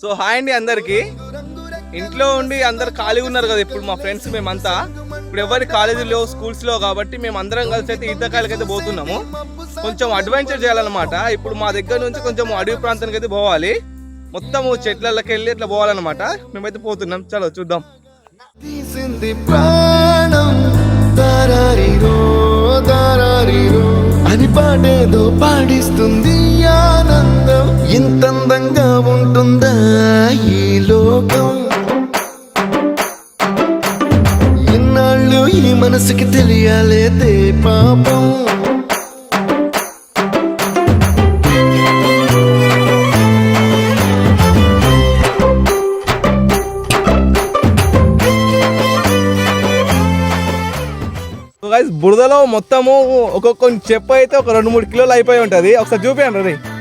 So hi అండి అందరికీ. ఇంట్లో ఉండి అందరు ఖాళీగా ఉన్నారు కదా ఇప్పుడు మా ఫ్రెండ్స్ మేమంతా. ఇప్పుడు ఎవరి కాలేజీలో స్కూల్స్లో కాబట్టి మేము అందరం కలిసి అయితే ఈతకాయలకి అయితే పోతున్నాము. కొంచెం అడ్వెంచర్ చేయాలన్నమాట. ఇప్పుడు మా దగ్గర నుంచి కొంచెం అడవి ప్రాంతానికి అయితే పోవాలి. మొత్తము చెట్లకి వెళ్ళి ఇట్లా పోవాలన్నమాట. మేమైతే పోతున్నాం. చలో చూద్దాం. తీసింది ప్రాణం అని పాడేదో పాడిస్తుంది ఇంతందంగా అందంగా ఉంటుందా ఈ లోకం? ఇన్నాళ్ళు ఈ మనసుకి తెలియాలేదే పాపం. బురదలో మొత్తము ఒక్కొక్క చెప్పు అయితే ఒక రెండు మూడు కిలోలు అయిపోయి ఉంటుంది. ఒకసారి చూపియండి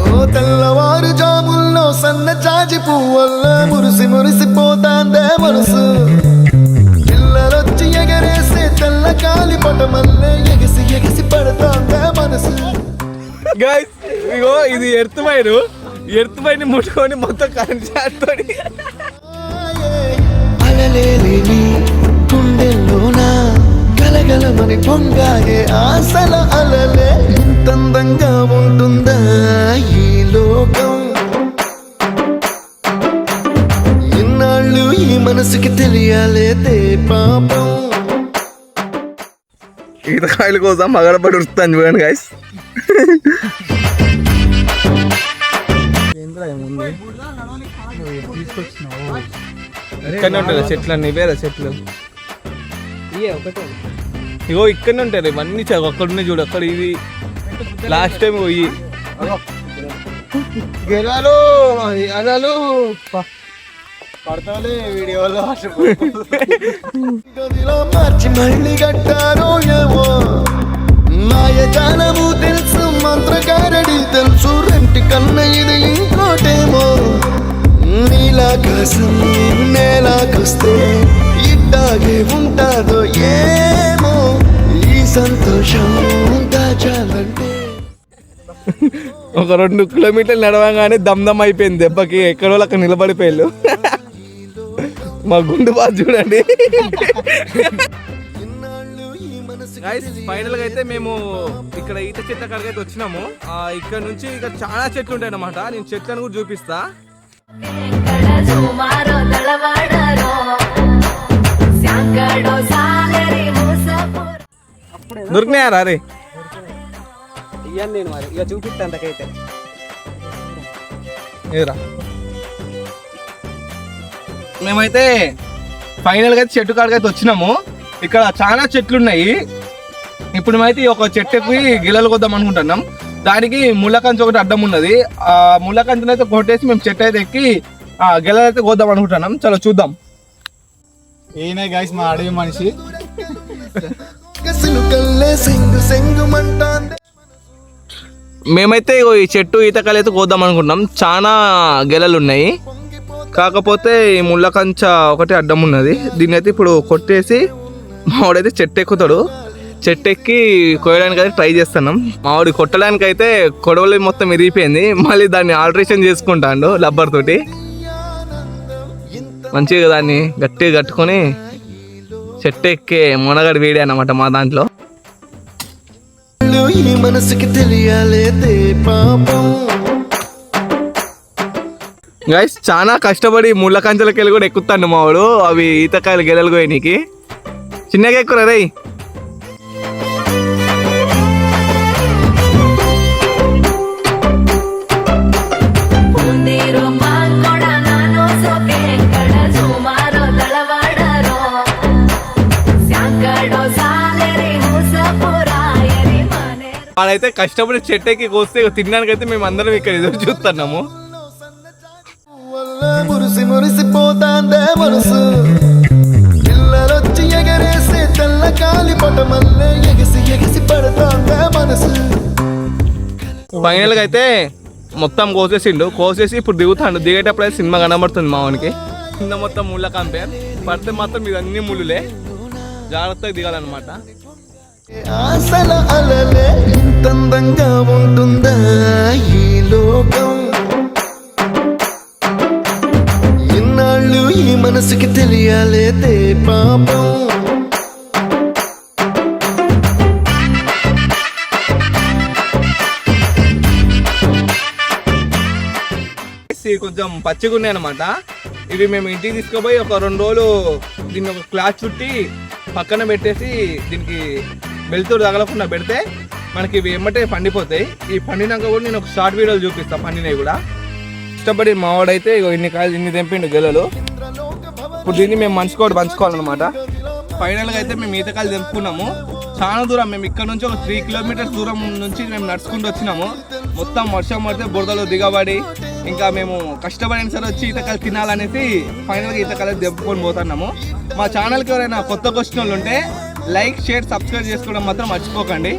నువ్వు తెల్లవారు జాముల్లో సన్న చాచి పువ్వల్ల మురిసి మురిసిపోతాందే మనసు పిల్లలొచ్చి ఎగరేసే తెల్ల కాలి పటమల్లే ఎగిసి ఎగిసి పడతాందే మనసు గైస్ ఇగో ఇది ఎర్త్ మైరు ఎర్త్ మైని ముట్టుకొని మొత్తం కరెంట్ చేస్తాడు అలలేని గుండెల్లోన? గలగలమని పొంగాగే ఆశల అలలే. ఇంతందంగా ఉంటుందా ఈ లోకం? ఇన్నాళ్ళు ఈ మనసుకి తెలియాలేదే పాపం. ఈతకాయల కోసం మగడపడి ఉడుస్తాను చూడండి గైస్ ఇక్కడనే ఉంటాయి చెట్లు అన్ని వేరే చెట్లు. ఇగో ఇక్కడనే ఉంటాయి ఇవన్నీ అక్కడ ఉన్నాయి చూడు అక్కడ ఇది లాస్ట్ టైం పోయి. గెలాలు అనాలు పడతాలే వీడియోలో. మార్చి మళ్ళీ కట్టారో ఏమో. మాయజాలము తెలుసు మంత్రకారడి తెలుసు రెంటి కన్న ఇది ఇంకోటేమో. నీలాకాశం నేలాకొస్తే ఇట్టాగే ఉంటాదో ఏమో? ఈ సంతోషం దాచాలంటే ఒక రెండు కిలోమీటర్లు నడవగానే దమ్ దమ్ అయిపోయింది దెబ్బకి. ఎక్కడో అక్కడ నిలబడిపోయారు మా గుండు బాగా చూడండి. ఇన్నాళ్ళు ఈ మనసుకి గైస్ ఫైనల్గా అయితే మేము ఇక్కడ ఈత చెట్ల కాడికి అయితే వచ్చినాము. ఆ, ఇక్కడ నుంచి ఇక చాలా చెట్లు ఉంటాయి అన్నమాట నేను చెట్లను కూడా చూపిస్తా. ಕಡ ಸುಮಾರೋ ದಳವಾಡರೋ ಸ್ಯಾಂಕಡೋ ಸಾಲೆರಿ ಹುಸಪುರ దొరికినాయారా రే ఇయ్యాను నేను మరి ఇక చూపిస్తాను అంతకైతే ఏరా మేమైతే ఫైనల్ గా అయితే చెట్టు కాడికి అయితే వచ్చినాము ఇక్కడ చాలా చెట్లు ఉన్నాయి ఇప్పుడు మేమైతే ఈ ఒక చెట్టుకి గిలలు కొద్దాం అనుకుంటున్నాం దానికి ముళ్ళ కంచె ఒకటి అడ్డం ఉన్నది ఆ ముళ్ళ కంచెని అయితే కొట్టేసి మేము చెట్టు అయితే ఎక్కి ఆ గిలలు అయితే కోద్దాం అనుకుంటున్నాం. చలో చూద్దాం. ఈయన గైస్ మా అడవి మనిషి. మేమైతే ఇగో ఈ చెట్టు ఈతకాయలు అయితే కోద్దాం అనుకుంటున్నాం. చాలా గెలలు ఉన్నాయి కాకపోతే ఈ ముళ్ళ కంచ ఒకటి అడ్డం ఉన్నది. దీన్ని అయితే ఇప్పుడు కొట్టేసి మావాడైతే చెట్టు ఎక్కుతాడు చెట్టు ఎక్కి కోయడానికి అయితే ట్రై చేస్తున్నాం. మావాడి కొట్టడానికి అయితే కొడవలి మొత్తం ఇరిగిపోయింది. మళ్ళీ దాన్ని ఆల్టరేషన్ చేసుకుంటాడు రబ్బర్ తోటి. మంచిగా దాన్ని గట్టిగా కట్టుకొని చెట్టు ఎక్కే మునగడి వేడి అన్నమాట మా దాంట్లో. ఈ మనసుకి తెలియాలేదే పాపం. గైస్ చాలా కష్టపడి ముళ్ళ కంచెలకి వెళ్ళి కూడా ఎక్కుతాను మావాడు అవి ఈతకాయలు గెలలు పోయినకి చిన్నగా ఎక్కురా రేయ్. వాడైతే కష్టపడి చెట్టెక్కి కోస్తే ఇక తినడానికి అయితే మేము అందరం ఇక్కడ ఎదురు చూస్తున్నాము. మురిసి మురిసిపోతాందే మనసు. పిల్లలొచ్చి ఎగరేసే తెల్ల కాలి పటమల్లే ఎగసి ఎగసి పడతాందే మనసు. ఫైనల్గా అయితే మొత్తం కోసేసిండు. కోసేసి ఇప్పుడు దిగుతాడు. దిగేటప్పుడు అయితే సినిమా కనబడుతుంది మా వానికి. కింద మొత్తం ముళ్ళ కంపేర్. పడితే మాత్రం ఇది అన్ని ముళ్ళులే. జాగ్రత్తగా దిగాలన్నమాట. ఆశల అలలే ఇంతందంగా ఉంటుందా ఈ లోకం? ఇన్నాళ్ళు ఈ మనసుకి తెలియాలేదే పాపం. కొంచెం పచ్చిగా ఉన్నాయి అనమాట ఇవి మేము ఇంటికి తీసుకుపోయి ఒక రెండు రోజులు దీన్ని ఒక క్లాత్ చుట్టి పక్కన పెట్టేసి దీనికి వెళ్తూ తగలకుండా పెడితే మనకి ఇవి ఎమ్మటే పండిపోతాయి. ఈ పండినాక కూడా నేను ఒక షార్ట్ వీడియోలు చూపిస్తాను పండినవి కూడా. ఇష్టపడి మావాడైతే ఇగో ఇన్ని కాయలు ఇన్ని తెంపిండు గెలలు. ఇప్పుడు దీన్ని మేము మంచుకోవడం పంచుకోవాలన్నమాట. ఫైనల్గా అయితే మేము ఈతకాయలు తెంపుకున్నాము. చాలా దూరం మేము ఇక్కడ నుంచి ఒక త్రీ కిలోమీటర్స్ దూరం నుంచి మేము నడుచుకుంటూ వచ్చినాము. మొత్తం వర్షం పడితే బురదలో దిగబడి ఇంకా మేము కష్టపడిన సరే వచ్చి ఈతకాయలు తినాలనేసి ఫైనల్గా ఈతకాయలు తెంపుకొని పోతున్నాము. మా ఛానల్కి ఎవరైనా కొత్తగా వచ్చిన వాళ్ళు ఉంటే లైక్ షేర్ సబ్స్క్రైబ్ చేసుకోవడం మాత్రం మర్చిపోకండి.